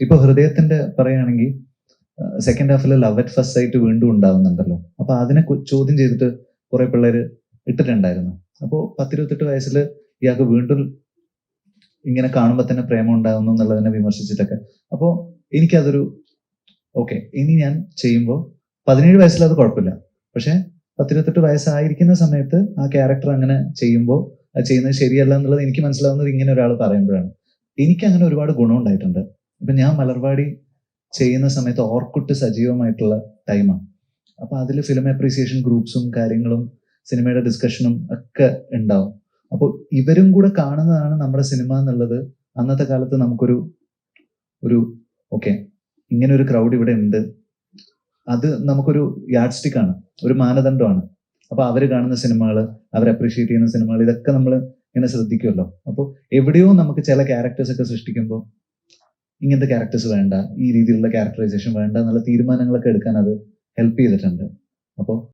ഇപ്പൊ ഹൃദയത്തിന്റെ പറയുകയാണെങ്കിൽ second Hafil love at first ആയിട്ട് വീണ്ടും ഉണ്ടാവുന്നുണ്ടല്ലോ. അപ്പൊ അതിനെ ചോദ്യം ചെയ്തിട്ട് കുറെ പിള്ളേര് ഇട്ടിട്ടുണ്ടായിരുന്നു. അപ്പോൾ പത്തിരുപത്തെട്ട് വയസ്സിൽ ഇയാൾക്ക് വീണ്ടും ഇങ്ങനെ കാണുമ്പോൾ തന്നെ പ്രേമം ഉണ്ടാകുന്നു എന്നുള്ളതിനെ വിമർശിച്ചിട്ടൊക്കെ. അപ്പോൾ എനിക്കതൊരു ഓക്കെ ഇനി ഞാൻ ചെയ്യുമ്പോൾ പതിനേഴ് വയസ്സിൽ അത് കുഴപ്പമില്ല. പക്ഷെ പത്തിരുപത്തെട്ട് വയസ്സായിരിക്കുന്ന സമയത്ത് ആ ക്യാരക്ടർ അങ്ങനെ ചെയ്യുമ്പോൾ ചെയ്യുന്നത് ശരിയല്ല എന്നുള്ളത് എനിക്ക് മനസ്സിലാവുന്നത് ഇങ്ങനെ ഒരാൾ പറയുമ്പോഴാണ്. എനിക്ക് അങ്ങനെ ഒരുപാട് ഗുണം ഉണ്ടായിട്ടുണ്ട് ഇപ്പൊ ഞാൻ മലർവാടി ചെയ്യുന്ന സമയത്ത് ഓർക്കുട്ട് സജീവമായിട്ടുള്ള ടൈമാണ് അപ്പൊ അതിൽ ഫിലിം അപ്രീസിയേഷൻ ഗ്രൂപ്പ്സും കാര്യങ്ങളും സിനിമയുടെ ഡിസ്കഷനും ഒക്കെ ഉണ്ടാവും. അപ്പോൾ ഇവരും കൂടെ കാണുന്നതാണ് നമ്മുടെ സിനിമ എന്നുള്ളത്. അന്നത്തെ കാലത്ത് നമുക്കൊരു ഒരു ഓക്കെ ഇങ്ങനെ ഒരു ക്രൗഡ് ഇവിടെ ഉണ്ട്. അത് നമുക്കൊരു യാഡ് സ്റ്റിക് ആണ് ഒരു മാനദണ്ഡമാണ്. അപ്പൊ അവർ കാണുന്ന സിനിമകൾ അവർ അപ്രീഷിയേറ്റ് ചെയ്യുന്ന സിനിമകൾ ഇതൊക്കെ നമ്മൾ ഇങ്ങനെ ശ്രദ്ധിക്കുമല്ലോ. അപ്പോൾ എവിടെയോ നമുക്ക് ചില ക്യാരക്ടേഴ്സ് ഒക്കെ സൃഷ്ടിക്കുമ്പോൾ ഇങ്ങനത്തെ ക്യാരക്ടേഴ്സ് വേണ്ട ഈ രീതിയിലുള്ള ക്യാരക്ടറൈസേഷൻ വേണ്ട എന്നുള്ള തീരുമാനങ്ങളൊക്കെ എടുക്കാൻ അത് ഹെൽപ്പ് ചെയ്തിട്ടുണ്ട്. അപ്പോൾ